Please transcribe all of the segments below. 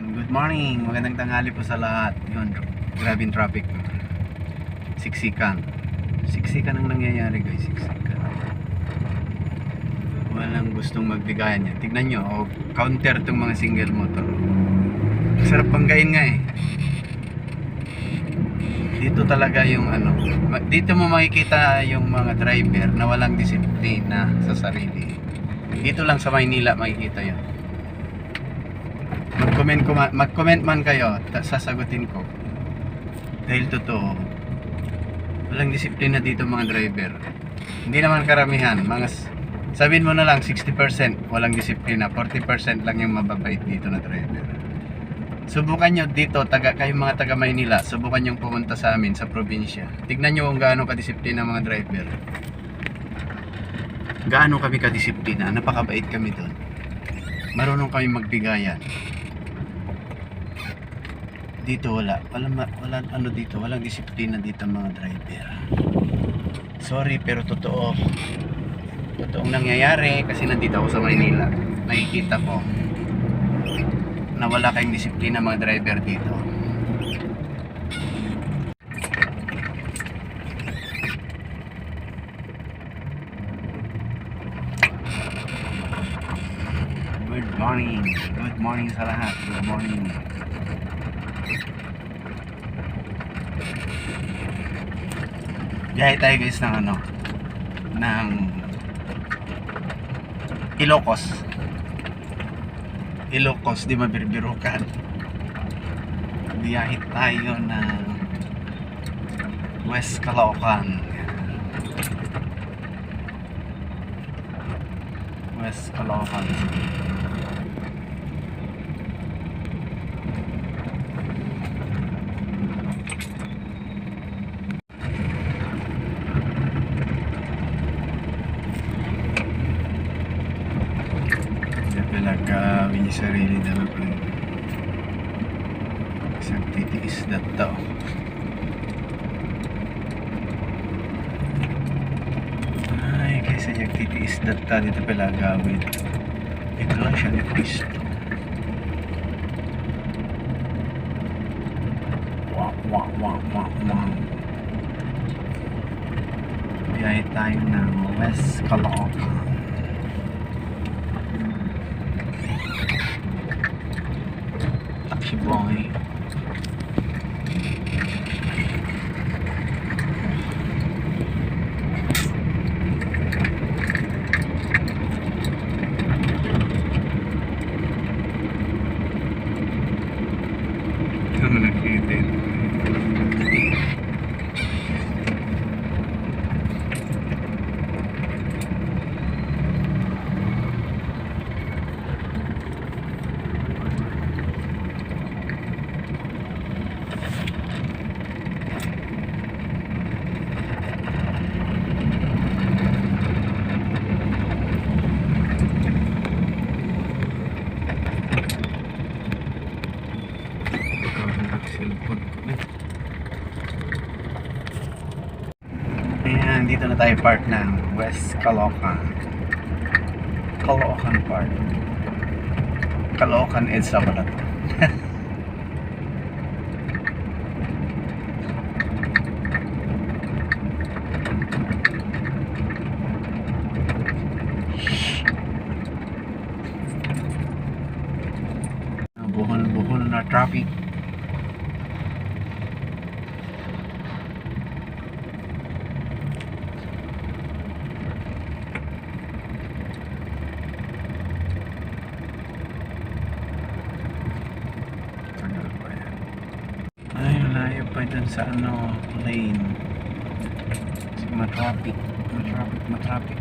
Good morning. Magandang tanghali po sa lahat. Yun, grabe yung traffic. Siksikan. Siksikan ang nangyayari guys. Siksikan. Walang gustong magbigayan yan. Tignan nyo, oh, counter tong mga single motor. Sarap banggain nga eh. Dito talaga yung ano, dito mo makikita yung mga driver na walang disiplina sa sarili. Dito lang sa Maynila makikita yun. Mag-comment, mag-comment man kayo, sasagutin ko. Dahil totoo, walang disiplina dito mga driver. Hindi naman karamihan, mga sabihin mo na lang 60% walang disiplina, 40% lang yung mababait dito na driver. Subukan nyo dito, taga, kayong mga taga Maynila, subukan nyo pumunta sa amin sa probinsya. Tignan nyo kung gaano kadisiplina mga driver. Gaano kami kadisiplina, napakabait kami doon. Marunong kami magbigayan. Dito wala, wala, wala ano dito, walang disiplina dito mga driver. Sorry pero totoo. Totoong nangyayari kasi nandito ako sa Maynila. Nakikita ko na wala kayong disiplina mga driver dito. Good morning. Good morning sa lahat. Good morning. Biyahe tayo guys ng ano ng Ilocos. Ilocos, di mabirbirukan. Biyahe tayo ng West Caloocan. West Caloocan. Talaga yung sarili lang po. Isang titiis na tao. Ay, kaysa yung titiis na tao dito pala gawin. Ito lang siya ni Cristo. Wah, wah, wah, wah, wah. Biyahe tayo ng West Caloocan. Shibai. Ayan, dito na tayo park ng West Caloocan. Caloocan Park. Caloocan EDSA pala to. Buhol-buhol na traffic. Tagal pa yan. Ay, layo pa dun sa ano, lane. Kasi matraffic. Matraffic, matraffic.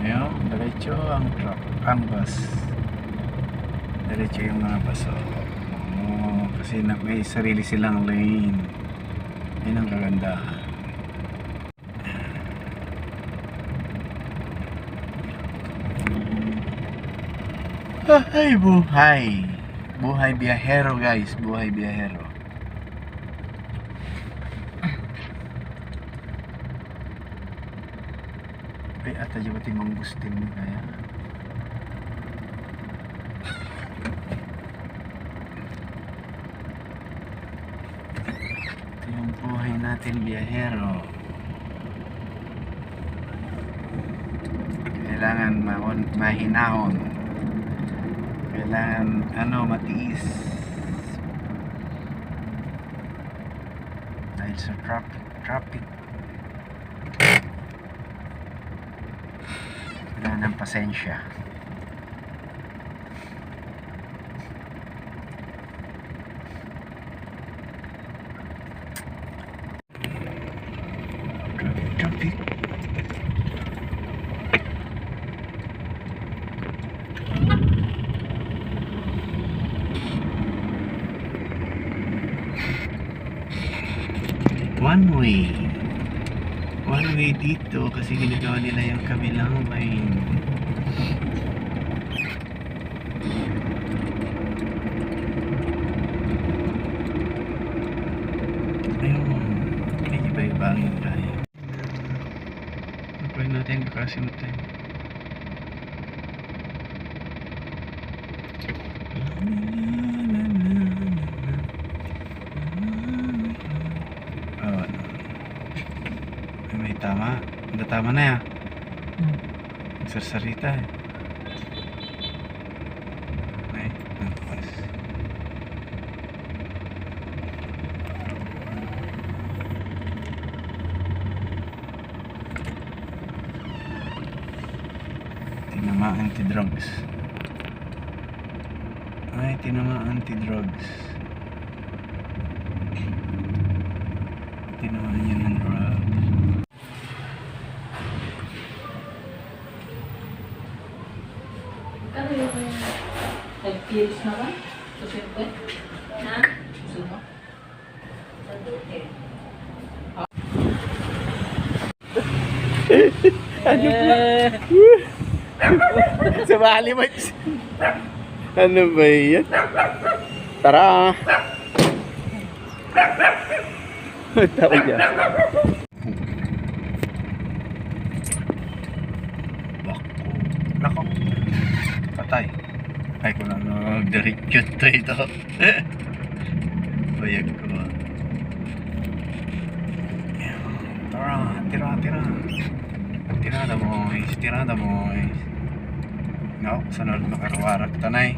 Ayun, diretso ang truck, ang bus. Diretso yung mga bus. Oh, kasi na, may sarili silang lane. Yun ang kagandahan. Ay, buhay. Buhay biyahero guys, buhay biyahero. ate ate jabati mangus din kaya ito yung buhay natin biyahero. Kailangan mahon, mahinahon. Kailangan ano matiis. Dahil sa traffic traffic Kailangan ng pasensya. Traffic. Dito kasi ginagawa nila yung kabilang lane. Ayun. Medyo iba-ibangin tayo. Apply natin kasimot tayo. Oh, ano. Ay, may tama. Hindi tama na ya. Hmm. Sarsarita eh. Ay, nagpas. Tinama anti-drugs. Ay, tinama anti-drugs. Tinamaan niya ng drugs. Ano ba yan? Tara! Tawag niya. Patay. Ay ko lang nagdiretso to ito. Bayag ko. Tara, tira, tira. Tirada boys, tirada boys. No, sunod makaruwarak tanay.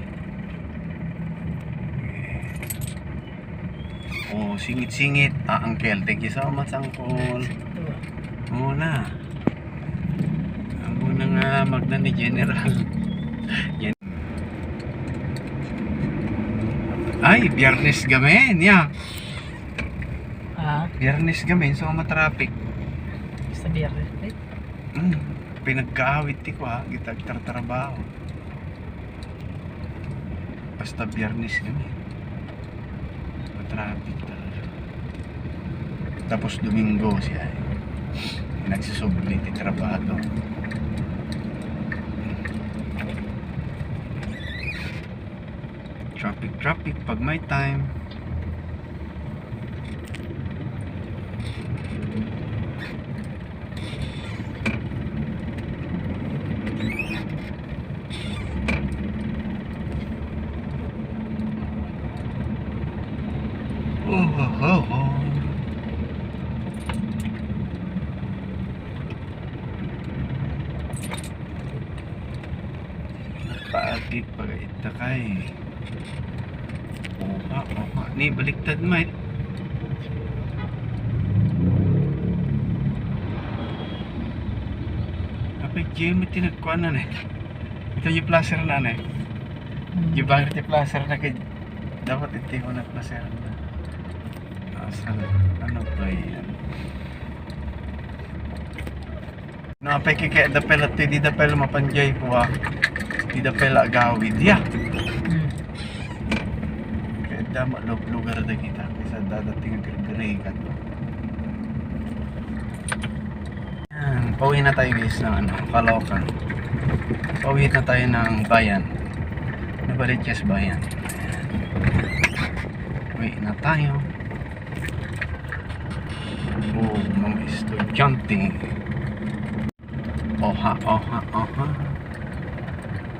Oh, singit-singit. Ah, Uncle, thank you so much, Uncle. Muna. Muna nga magna ni General. Yan. Ay, biyernes gamen, ya. Ah, Biyernes gamen, so matraffic. sa biyernes. Eh, Mm, pinagkaawit ti ko ha, gitag trabaho. Basta biyernes kami. Matraffic talaga. Tapos Domingo siya. eh. Nagsusubli ti trabaho. Traffic, traffic pag may time. Oh, oh, oh, oh. Paagit pagaita kay. Oha, oha. Ni baliktad mate. Apa jam iti nagkuan na eh. Ito yung placer na na eh. Yung bakit yung placer na kay dapat iti ko na placer na. Asan? Ano ba yan? Napay kay kaya dapel at di dapel mapanjay ko ah. Di dapel agawid ya. Dama log lugar na kita. Isa dadating ang gagari ka. Yan. Pauwi na tayo guys ng ano, Caloocan. Pauwi na tayo ng bayan. Nabaliches bayan. Ayan. Uwi na tayo. Oh, mga estudyante. Oha, oha, oha.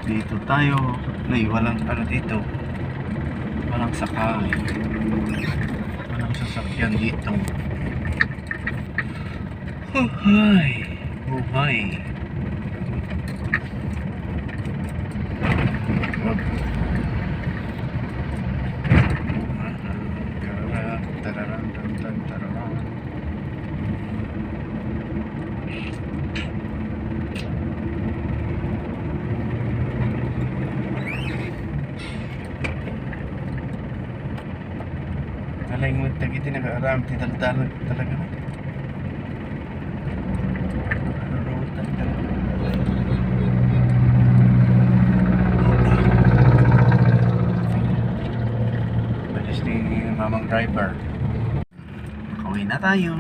Dito tayo. Nay, walang ano dito. Walang sakay. Walang sasakyan dito. Buhay! Buhay! Tagiti nag-aaram ti daldalan talaga. Mamang driver. Uwi na tayo.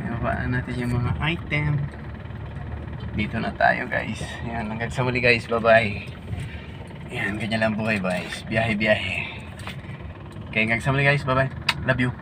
Ibabaan natin yung mga item. Dito na tayo guys. Yan, hanggang sa muli guys. Bye-bye. Yan, ganyan lang buhay guys. Biyahe-biyahe. Okay, hanggang sa muli guys. Bye-bye. Love you.